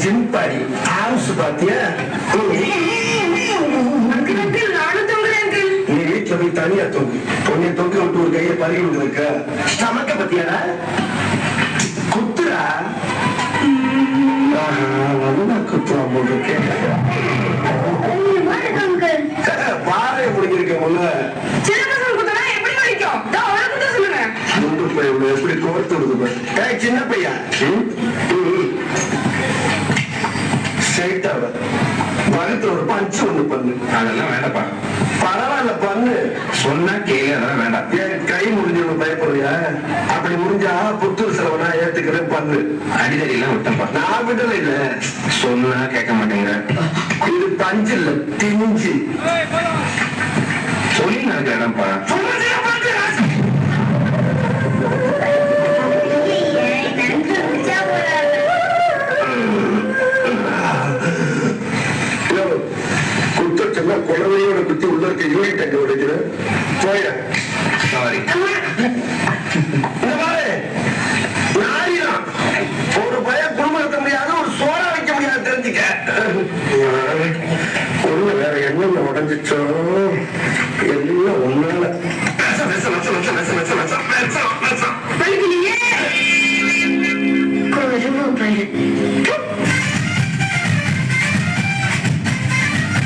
Gym body house பாத்தியா நீ வீட்டுல போய் தனியா தூக்கு பொண்ணை தூக்கி விட்டு ஒரு கையை பறி விட்டு இருக்க ஸ்டமக்க பத்தியாடா? உனக்கு பாறை முடிஞ்சிருக்க முன்ன எப்படி கோர்த்து விடுது சின்ன பையன் ஸ்ட்ரைட்டா வறுத்து ஒரு பஞ்சு ஒண்ணு பண்ணு அதெல்லாம் வேண்டாப்பா பண்ணு சொன்னா கேளு அதெல்லாம் வேண்டாம். ஏன் கை முடிஞ்சவங்க பயப்படுறியா? அப்படி முடிஞ்சா புத்தூர் செலவு நான் ஏத்துக்கிறேன் பண்ணு. அடிதடி எல்லாம் விட்டப்பா நான் விடல இல்ல. சொன்னா கேட்க மாட்டேங்கிற. இது பஞ்சு இல்ல சொல்லி நடக்கிற சொன்னா குழந்தையோட குத்தி உள்ள இருக்க யூனிட் அங்க உடைக்கிற ஒரு பய குடும்பத்தை முடியாது ஒரு சோழ வைக்க முடியாது தெரிஞ்சுக்க. வேற என்ன உடஞ்சிச்சோ?